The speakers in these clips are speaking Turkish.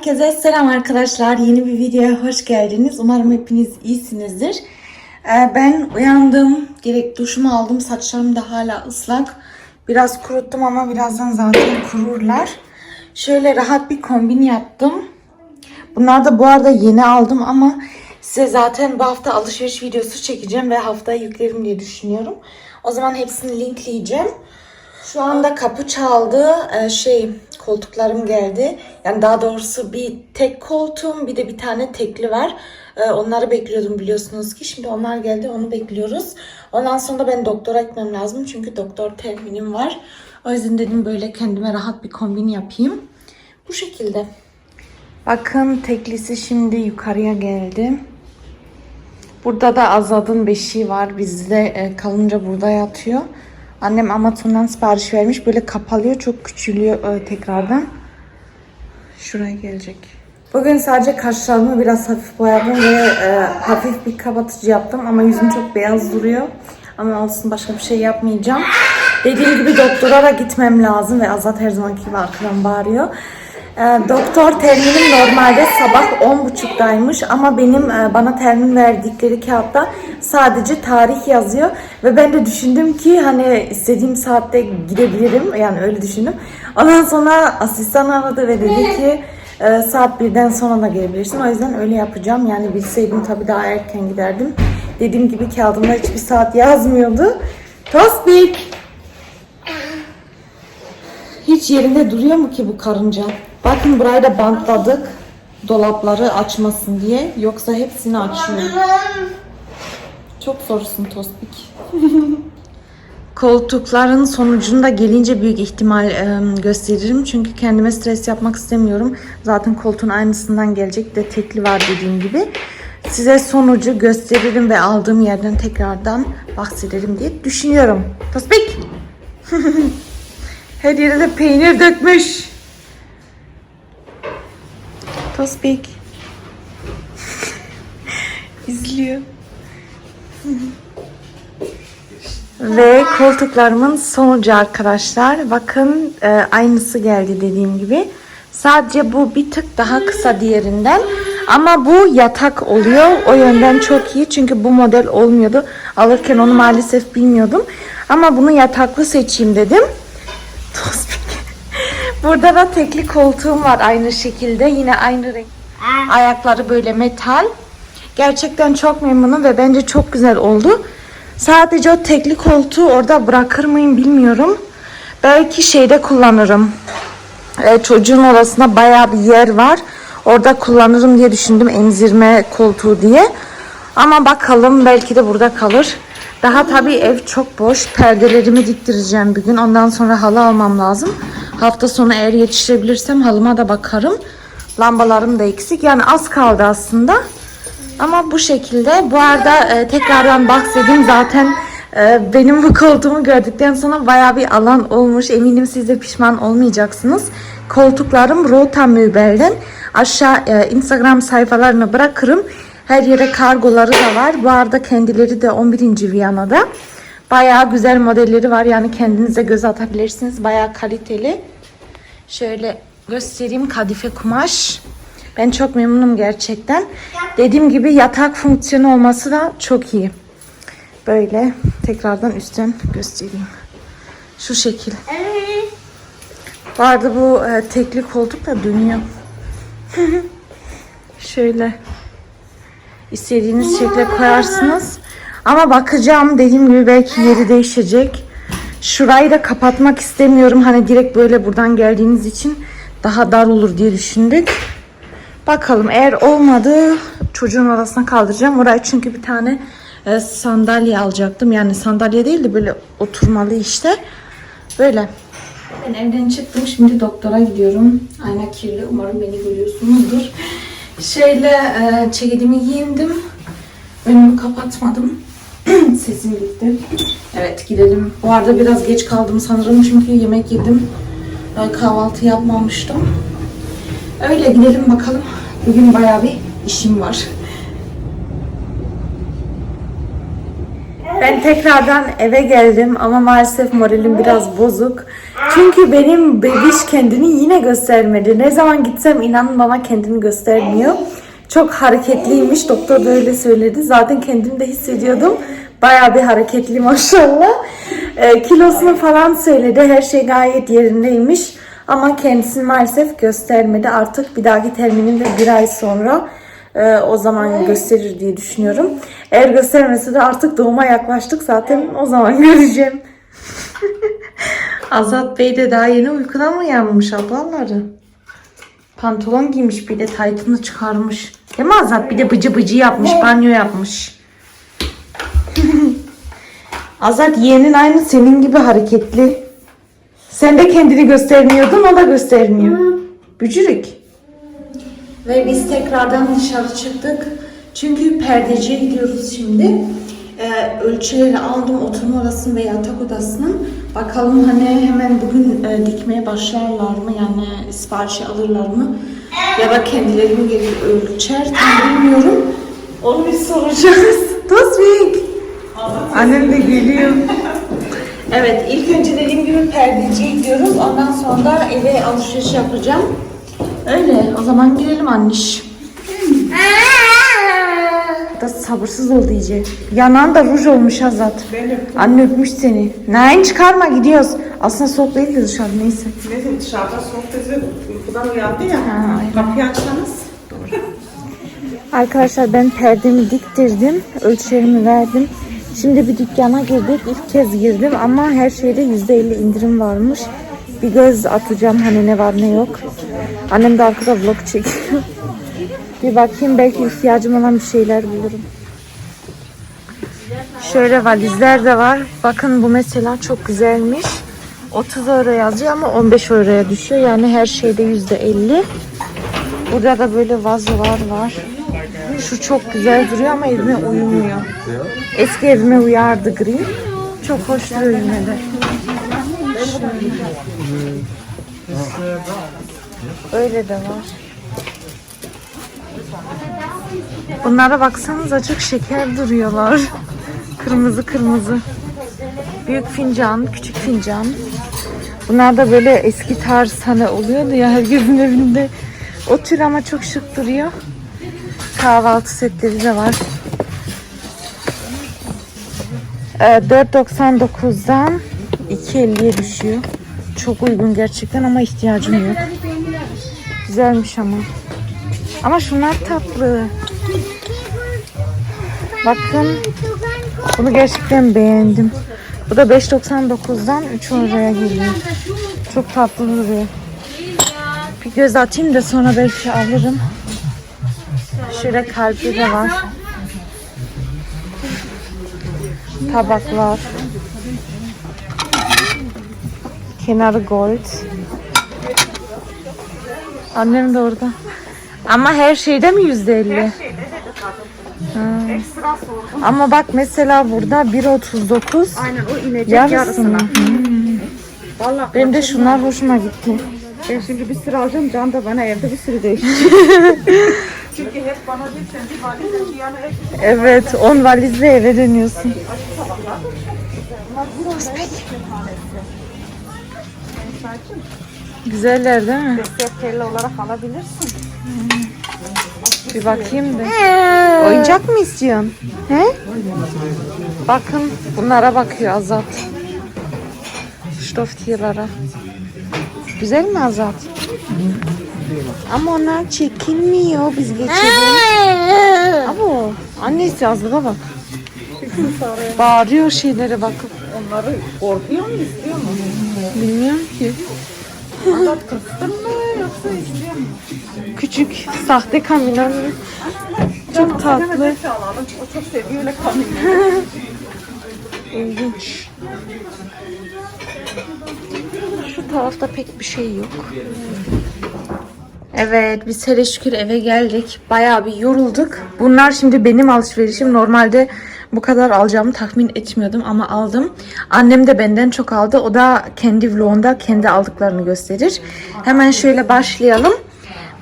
Herkese selam arkadaşlar. Yeni bir videoya hoş geldiniz. Umarım hepiniz iyisinizdir. Ee, ben uyandım. Gerek duşumu aldım. Saçlarım da hala ıslak. Biraz kuruttum ama birazdan zaten kururlar. Şöyle rahat bir kombin yaptım. Bunlar da bu arada yeni aldım ama size zaten bu hafta alışveriş videosu çekeceğim ve haftaya yüklerim diye düşünüyorum. O zaman hepsini linkleyeceğim. Şu anda kapı çaldı. Ee, şey koltuklarım geldi. Yani daha doğrusu bir tek koltuğum bir de bir tane tekli var. Ee, onları bekliyordum biliyorsunuz ki. Şimdi onlar geldi onu bekliyoruz. Ondan sonra da ben doktora gitmem lazım. Çünkü doktor terminim var. O yüzden dedim böyle kendime rahat bir kombin yapayım. Bu şekilde. Bakın teklisi şimdi yukarıya geldi. Burada da Azad'ın beşiği var. Bizde e, kalınca burada yatıyor. Annem Amazon'dan sipariş vermiş. Böyle kapalıyor. Çok küçülüyor e, tekrardan. Şuraya gelecek. Bugün sadece kaşlarımı biraz hafif boyadım ve e, hafif bir kapatıcı yaptım. Ama yüzüm çok beyaz duruyor. Ama olsun başka bir şey yapmayacağım. Dediğim gibi doktora da gitmem lazım ve Azat her zamanki gibi arkadan bağırıyor. E, doktor terminim normalde sabah 10.30'daymış ama benim e, bana termin verdikleri kağıtta sadece tarih yazıyor ve ben de düşündüm ki hani istediğim saatte gidebilirim yani öyle düşündüm. Ondan sonra asistan aradı ve dedi ki e, saat birden sonra da gelebilirsin. O yüzden öyle yapacağım. Yani bilseydim tabii daha erken giderdim. Dediğim gibi kağıdımda hiçbir saat yazmıyordu. Tospik! Hiç yerinde duruyor mu ki bu karınca? Bakın burayı da bantladık. Dolapları açmasın diye. Yoksa hepsini açıyor. Çok zorsun Tospik. Koltukların sonucunda gelince büyük ihtimal e, gösteririm. Çünkü kendime stres yapmak istemiyorum. Zaten koltuğun aynısından gelecek de tekli var dediğim gibi. Size sonucu gösteririm ve aldığım yerden tekrardan bahsederim diye düşünüyorum. Tospik! Her yere de peynir dökmüş. Tospik. İzliyor. Ve koltuklarımın sonucu arkadaşlar. Bakın e, aynısı geldi dediğim gibi. Sadece bu bir tık daha kısa diğerinden. Ama bu yatak oluyor. O yönden çok iyi. Çünkü bu model olmuyordu. Alırken onu maalesef bilmiyordum. Ama bunu yataklı seçeyim dedim. Tospik. Burada da tekli koltuğum var aynı şekilde. Yine aynı renk. Ayakları böyle metal. Gerçekten çok memnunum ve bence çok güzel oldu. Sadece o tekli koltuğu orada bırakır mıyım bilmiyorum. Belki şeyde kullanırım. Ee, çocuğun odasında bayağı bir yer var. Orada kullanırım diye düşündüm emzirme koltuğu diye. Ama bakalım belki de burada kalır. Daha tabii ev çok boş. Perdelerimi diktireceğim bir gün. Ondan sonra halı almam lazım. Hafta sonu eğer yetiştirebilirsem halıma da bakarım. Lambalarım da eksik. Yani az kaldı aslında. Ama bu şekilde. Bu arada e, tekrardan bahsedeyim zaten e, benim bu koltuğumu gördükten sonra baya bir alan olmuş. Eminim siz de pişman olmayacaksınız. Koltuklarım Rota Möbel'den. Aşağı e, Instagram sayfalarını bırakırım. Her yere kargoları da var. Bu arada kendileri de 11. Viyana'da. Bayağı güzel modelleri var. Yani kendinize göz atabilirsiniz. Bayağı kaliteli. Şöyle göstereyim kadife kumaş. Ben çok memnunum gerçekten. Dediğim gibi yatak fonksiyonu olması da çok iyi. Böyle tekrardan üstten göstereyim. Şu şekil. Bu arada bu e, tekli koltuk da dönüyor. Şöyle. İstediğiniz şekle koyarsınız. Ama bakacağım dediğim gibi belki yeri değişecek. Şurayı da kapatmak istemiyorum. Hani direkt böyle buradan geldiğiniz için daha dar olur diye düşündük. Bakalım eğer olmadı çocuğun odasına kaldıracağım. Oraya çünkü bir tane e, sandalye alacaktım. Yani sandalye değil de böyle oturmalı işte. Böyle. Ben evden çıktım. Şimdi doktora gidiyorum. Ayna kirli. Umarım beni görüyorsunuzdur. Şöyle e, ceketimi giyindim. Önümü kapatmadım. Sesim gitti. Evet gidelim. Bu arada biraz geç kaldım sanırım çünkü yemek yedim. Ben kahvaltı yapmamıştım. Öyle gidelim bakalım. Bugün bayağı bir işim var. Ben tekrardan eve geldim ama maalesef moralim biraz bozuk. Çünkü benim bebiş kendini yine göstermedi. Ne zaman gitsem inanın bana kendini göstermiyor. Çok hareketliymiş. Doktor da öyle söyledi. Zaten kendimi de hissediyordum. Bayağı bir hareketli maşallah. Ee, kilosunu falan söyledi. Her şey gayet yerindeymiş. Ama kendisini maalesef göstermedi. Artık bir dahaki termininde bir ay sonra e, o zaman gösterir diye düşünüyorum. Eğer göstermese de artık doğuma yaklaştık. Zaten o zaman göreceğim. Azat Bey de daha yeni uykudan mı uyanmış ablaları? Pantolon giymiş bir de taytını çıkarmış. Değil mi Azat? Bir de bıcı bıcı yapmış, banyo yapmış. Azat yeğenin aynı senin gibi hareketli. Sen de kendini göstermiyordun, o da göstermiyor. Bücürük. Ve biz tekrardan dışarı çıktık. Çünkü perdeciye gidiyoruz şimdi. Ee, ölçüleri aldım oturma odasının ve yatak odasının. Bakalım hani hemen bugün e, dikmeye başlarlar mı? Yani siparişi alırlar mı? Ya da kendileri mi gelir ölçer? Tam bilmiyorum. Onu bir soracağız. Tosvik. Annem de geliyor. Evet, ilk önce dediğim gibi perdeciye gidiyoruz. Ondan sonra da eve alışveriş yapacağım. Öyle, o zaman girelim anniş. Da sabırsız oldu iyice. Yanan da ruj olmuş Azat. Anne öpmüş seni. Nein çıkarma gidiyoruz. Aslında soğuk değil de dışarı neyse. Neyse dışarıda sohbet ve uykudan uyandı ya. Ha. Kapıyı açsanız. Arkadaşlar ben perdemi diktirdim. Ölçülerimi verdim. Şimdi bir dükkana girdik. İlk kez girdim ama her şeyde %50 indirim varmış. Bir göz atacağım hani ne var ne yok. Annem de arkada vlog çekiyor. bir bakayım belki ihtiyacım olan bir şeyler bulurum. Şöyle valizler de var. Bakın bu mesela çok güzelmiş. 30 euro yazıyor ama 15 euroya düşüyor. Yani her şeyde %50. Burada da böyle vazolar var. Şu çok güzel duruyor ama evime uyumuyor. Eski evime uyardı gri. Çok hoş yine de. Öyle de var. Bunlara baksanıza çok şeker duruyorlar. Kırmızı kırmızı. Büyük fincan, küçük fincan. Bunlar da böyle eski tarz hani oluyordu ya herkesin evinde. O tür ama çok şık duruyor. Kahvaltı setleri de var. Ee, 4.99'dan 2.50'ye düşüyor. Çok uygun gerçekten ama ihtiyacım yok. Güzelmiş ama. Ama şunlar tatlı. Bakın. Bunu gerçekten beğendim. Bu da 5.99'dan 3 euroya geliyor. Çok tatlı duruyor. Bir göz atayım da sonra belki alırım. Şöyle kalpli de var. Tabaklar. Kenarı gold. Annem de orada. Ama her şeyde mi yüzde elli? Ekstra. Ama bak mesela burada 1.39 Aynen o inecek yarısına. Vallahi Benim de şunlar hoşuma gitti. ben şimdi bir sürü alacağım. Can da bana evde bir sürü değiştirecek. Çünkü hep bana diyor sen bir valiz yani hep Evet 10 valizle eve dönüyorsun. Güzeller değil mi? defterli olarak alabilirsin. Bir bakayım da. Oyuncak mı istiyorsun? He? Bakın bunlara bakıyor Azat. Stoftiyelara. Güzel mi Azat? Ama onlar çekilmiyor. Biz geçelim. Ama annesi azlığa bak. Bağırıyor şeylere bakıp. Onları korkuyor mu istiyor mu? Bilmiyorum ki. Kıstın mı yoksa? Küçük sahte kamyon. Çok tatlı. O çok seviyor öyle kamyonu. İlginç. Şu tarafta pek bir şey yok. Evet biz hele şükür eve geldik. Bayağı bir yorulduk. Bunlar şimdi benim alışverişim. Normalde bu kadar alacağımı tahmin etmiyordum ama aldım. Annem de benden çok aldı. O da kendi vlogunda kendi aldıklarını gösterir. Hemen şöyle başlayalım.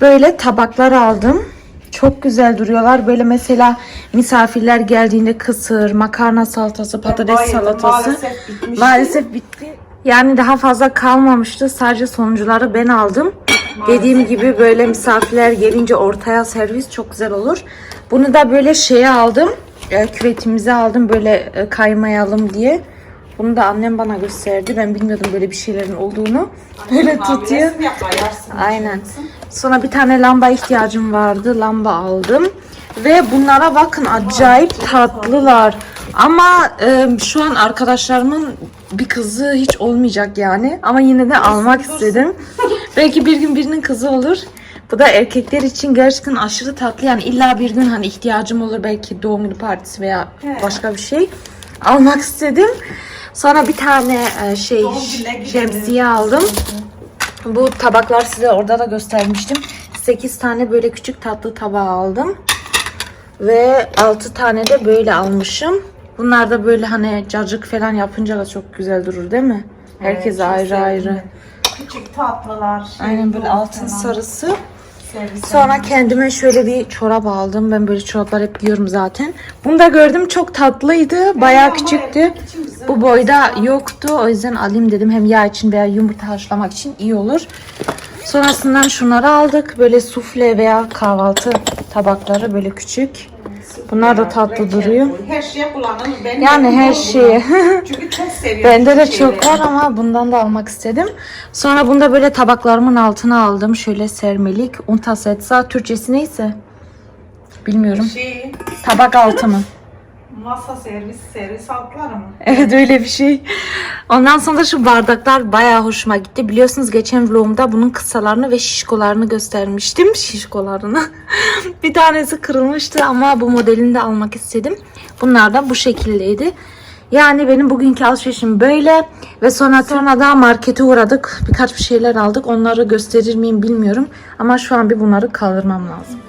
Böyle tabaklar aldım. Çok güzel duruyorlar. Böyle mesela misafirler geldiğinde kısır, makarna salatası, patates Bayıldım. salatası. Maalesef bitmiş. Maalesef bitti. Yani daha fazla kalmamıştı. Sadece sonuncuları ben aldım. Dediğim gibi böyle misafirler gelince ortaya servis çok güzel olur. Bunu da böyle şeye aldım. E, küvetimize aldım böyle e, kaymayalım diye. Bunu da annem bana gösterdi. Ben bilmiyordum böyle bir şeylerin olduğunu. Böyle tutuyor. Ayarsın. Aynen. Sonra bir tane lamba ihtiyacım vardı. Lamba aldım. Ve bunlara bakın acayip tatlılar. Ama e, şu an arkadaşlarımın bir kızı hiç olmayacak yani. Ama yine de almak istedim. Belki bir gün birinin kızı olur. Bu da erkekler için gerçekten aşırı tatlı. Yani illa bir gün hani ihtiyacım olur belki doğum günü partisi veya başka bir şey. Almak istedim. Sonra bir tane e, şey şemsiye aldım. Bu tabaklar size orada da göstermiştim. 8 tane böyle küçük tatlı tabağı aldım. Ve 6 tane de böyle almışım. Bunlar da böyle hani cacık falan yapınca da çok güzel durur değil mi? Herkese çok ayrı ayrı. Küçük tatlılar. şey, Aynen böyle falan. altın sarısı. Sonra kendime şöyle bir çorap aldım. Ben böyle çoraplar hep giyiyorum zaten. Bunu da gördüm çok tatlıydı. Bayağı küçüktü. Bu boyda yoktu. O yüzden alayım dedim. Hem yağ için veya yumurta haşlamak için iyi olur. Sonrasından şunları aldık. Böyle sufle veya kahvaltı tabakları böyle küçük. Bunlar da tatlı duruyor. Her şeye kullanılır. Yani her şeye. Çünkü çok seviyorum. Bende de çok var ama bundan da almak istedim. Sonra bunda böyle tabaklarımın altına aldım. Şöyle sermelik. Untasetsa. Türkçesi neyse. Bilmiyorum. Şey, Tabak altı mı? Masa servis, servis altları mı? Evet öyle bir şey. Ondan sonra şu bardaklar bayağı hoşuma gitti. Biliyorsunuz geçen vlogumda bunun kısalarını ve şişkolarını göstermiştim. Şişkolarını. bir tanesi kırılmıştı ama bu modelini de almak istedim. Bunlar da bu şekildeydi. Yani benim bugünkü alışverişim böyle ve sonra sonra da markete uğradık. Birkaç bir şeyler aldık. Onları gösterir miyim bilmiyorum. Ama şu an bir bunları kaldırmam lazım.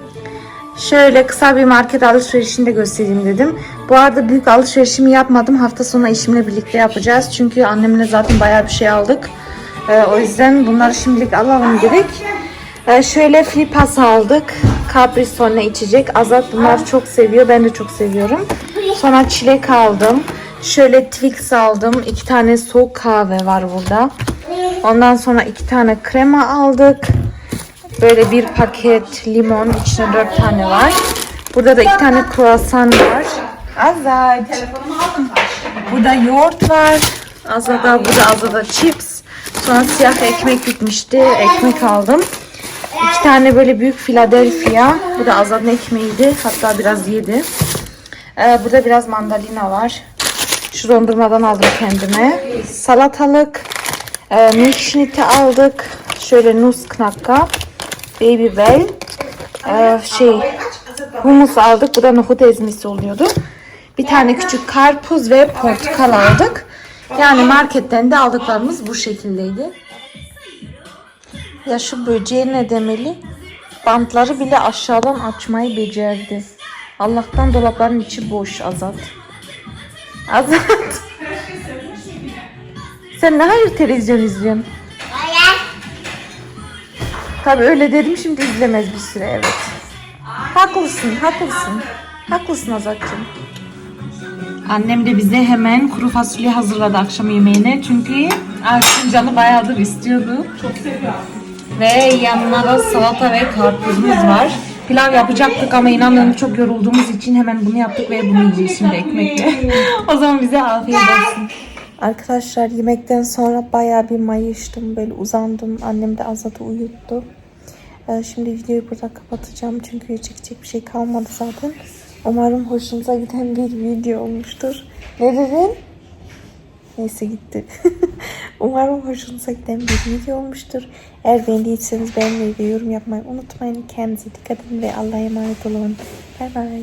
Şöyle kısa bir market alışverişini de göstereyim dedim. Bu arada büyük alışverişimi yapmadım. Hafta sonu eşimle birlikte yapacağız. Çünkü annemle zaten bayağı bir şey aldık. Ee, o yüzden bunları şimdilik alalım dedik. Ee, şöyle flipas aldık. Capri Sonne içecek. Azat bunları çok seviyor. Ben de çok seviyorum. Sonra çilek aldım. Şöyle Twix aldım. İki tane soğuk kahve var burada. Ondan sonra iki tane krema aldık. Böyle bir paket limon, içine dört tane var. Burada da iki tane kruvasan var. Azat. Burada yoğurt var. Azada, burada azada chips. Sonra siyah ekmek bitmişti. Ekmek aldım. İki tane böyle büyük Philadelphia. Bu da azadın ekmeğiydi. Hatta biraz yedi. Ee, burada biraz mandalina var. Şu dondurmadan aldım kendime. Salatalık. E, milkshake aldık. Şöyle nusknacka. Baby bell. Ee, şey humus aldık. Bu da nohut ezmesi oluyordu. Bir tane küçük karpuz ve portakal aldık. Yani marketten de aldıklarımız bu şekildeydi. Ya şu böceğe ne demeli? Bantları bile aşağıdan açmayı becerdi. Allah'tan dolapların içi boş Azat. Azat. Sen ne hayır televizyon izliyorsun? Tabii öyle dedim şimdi izlemez bir süre evet. Haklısın, haklısın. Haklısın Azat'cığım. Annem de bize hemen kuru fasulye hazırladı akşam yemeğine. Çünkü Ayşin canı bayağıdır istiyordu. Çok seviyorum. Ve yanına da salata ve karpuzumuz var. Pilav yapacaktık ama inanın çok yorulduğumuz için hemen bunu yaptık ve bunu yiyeceğiz şimdi ekmekle. o zaman bize afiyet olsun. Arkadaşlar yemekten sonra bayağı bir mayıştım. Böyle uzandım. Annem de Azat'ı uyuttu. Ee, Şimdi videoyu burada kapatacağım. Çünkü çekecek bir şey kalmadı zaten. Umarım hoşunuza giden bir video olmuştur. Ne dedin? Neyse gitti. Umarım hoşunuza giden bir video olmuştur. Eğer beğendiyseniz beğenmeyi ve yorum yapmayı unutmayın. Kendinize dikkat edin ve Allah'a emanet olun. Bay bay.